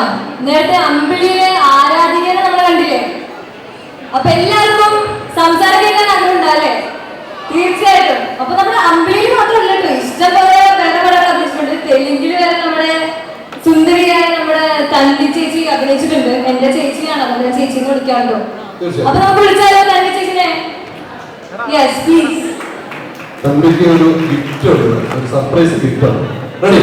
കേൾക്കാം നേരത്തെ അമ്പിളിയിലെ ആരാധികനെ നമ്മൾ കണ്ടില്ലേ? അപ്പൊ എല്ലാവർക്കും സംസാരം കേൾക്കാൻ ആഗ്രഹമുണ്ടല്ലേ തീർച്ചയായിട്ടും. അപ്പൊ നമ്മുടെ അമ്പിളിയിൽ മാത്രമല്ല കേട്ടോ ഇഷ്ടംപോലെ അഭിനയിച്ചിട്ടുണ്ട്. തെലുങ്കിൽ വരെ നമ്മുടെ സുന്ദരിയായ നമ്മുടെ തന്നി ചേച്ചി അഭിനയിച്ചിട്ടുണ്ട്. എന്റെ ചേച്ചിയാണ് നമ്മുടെ ചേച്ചിനെ വിളിക്കാറുണ്ടോ അപ്പൊ നമുക്ക് വിളിച്ചാലോ തന്നി ചേച്ചിനെ? യെസ് പ്ലീസ് തമ്പിക്ക് ഒരു ഗിഫ്റ്റ് ഉണ്ട് ഒരു സർപ്രൈസ് ഗിഫ്റ്റ് ആണ്. Ready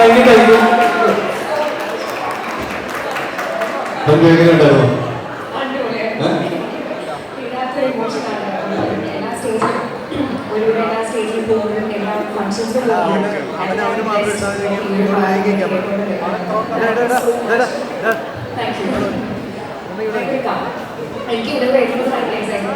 thank you thank you Thampi എങ്ങനെയുണ്ടായിരുന്നു എനിക്ക് ഇവിടെ വരുന്നത് സർപ്രൈസ് ആയിരുന്നു.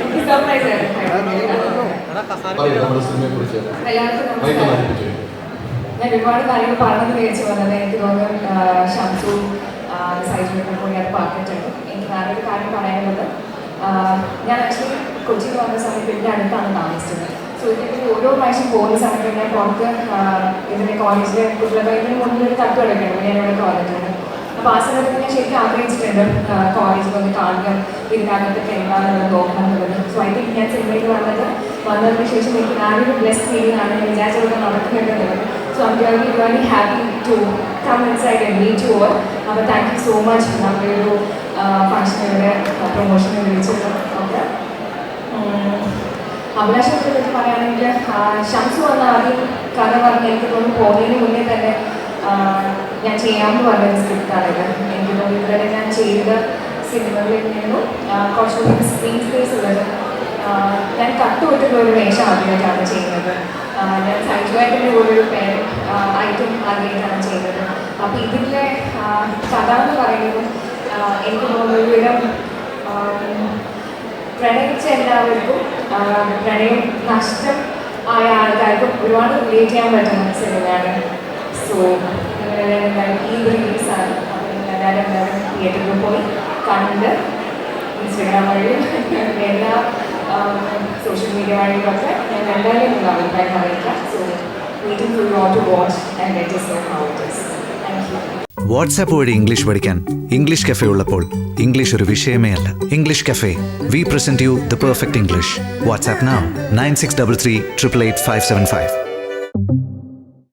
പറയൂ നമ്മുടെ ഞാൻ ഒരുപാട് കാര്യങ്ങൾ പറഞ്ഞത് വിചാരിച്ചു വന്നത് എനിക്ക് തോന്നുന്നു ഷംസു സൈജുവിനെ പോയി അത് പറഞ്ഞിട്ടുണ്ട് എനിക്ക് നല്ലൊരു കാര്യം പറയാനുള്ളത്. ഞാൻ ആക്ച്വലി കൊച്ചിയിൽ വന്ന സമയത്ത് എന്റെ അടുത്താണ് താമസിച്ചത്. സോ ഇതിന്റെ ഓരോ പ്രാവശ്യം പോകുന്ന സമയത്ത് ഞാൻ പുറത്ത് ഇതിന്റെ കോളേജിലെ കുട്ടികളുടെ മുന്നിൽ ഒരു തട്ട് കിടക്കണം ഞാൻ ഇവിടെ വന്നിട്ടുണ്ട് അപ്പോൾ ആ സമയത്ത് ഞാൻ ശരിക്കും ആഗ്രഹിച്ചിട്ടുണ്ട് കോളേജിൽ വന്ന് കാണുക ഇതിനകത്തൊക്കെ എന്താണെന്ന് നോക്കണം സോ ഐ തിങ്ക് ഞാൻ സിനിമയിൽ വന്നത് വന്നതിന് ശേഷം എനിക്ക് ഞാനൊരു ബ്ലെസ് ഫീലിംഗ് ആണ്. ഞാൻ വിചാരിച്ചതൊക്കെ നടക്കുന്നുണ്ടെന്നുള്ളത് so I'm really very happy to come inside and meet you all അപ്പോൾ താങ്ക് യു സോ മച്ച് നമ്മുടെ ഒരു ഫംഗ്ഷനുകളുടെ പ്രൊമോഷന് വിളിച്ചത്. ഒക്കെ അഭിലാഷത്തെ പറ്റി പറയുകയാണെങ്കിൽ ഷംസ് വന്ന ആദ്യം കഥ പറഞ്ഞ് എനിക്ക് തോന്നുന്നു പോകുന്നതിന് മുന്നേ തന്നെ ഞാൻ ചെയ്യാമെന്ന് പറഞ്ഞൊരു സ്ക്രിപ്റ്റാണിത് എനിക്ക് തോന്നുന്നു ഇതുവരെ ഞാൻ ചെയ്ത സിനിമകളിൽ നിന്നും കുറച്ചുകൂടി സ്ക്രീൻ സ്പേസ് ഉള്ളത്. ഞാൻ ഞാൻ പറ്റുന്ന ഒരു വേഷം ആദ്യമായിട്ടാണ് ചെയ്യുന്നത്. ഞാൻ സൈജുവായിട്ടിന്റെ കൂടെ ഒരു പേര് ആയിട്ടും ആദ്യമായിട്ടാണ് ചെയ്യുന്നത്. അപ്പോൾ ഇതിന്റെ കഥ എന്ന് പറയുന്നത് എനിക്ക് തോന്നുന്നു ഒരുവിധം പ്രണയിച്ച എല്ലാവർക്കും പ്രണയം നഷ്ടം ആയ ആൾക്കാർക്കും ഒരുപാട് റിലേറ്റ് ചെയ്യാൻ പറ്റുന്ന സിനിമയാണ് സോ ഈ ഒരു റിലീസാണ് എല്ലാവരും എല്ലാവരും തിയേറ്ററിൽ പോയി കണ്ട് ഇൻസ്റ്റഗ്രാം വഴിയും എല്ലാ സോഷ്യൽ മീഡിയ വഴിയൊക്കെ ഞാൻ എന്തായാലും നിങ്ങൾ അഭിപ്രായം അറിയിക്കാം. So waiting full what watch and let it is. Thank you. WhatsApp വഴി ഇംഗ്ലീഷ് പഠിക്കാൻ ഇംഗ്ലീഷ് കഫേ ഉള്ളപ്പോൾ ഇംഗ്ലീഷ് ഒരു വിഷയമേ അല്ല. English cafe we present you the perfect English WhatsApp nine six double three triple eight five seven five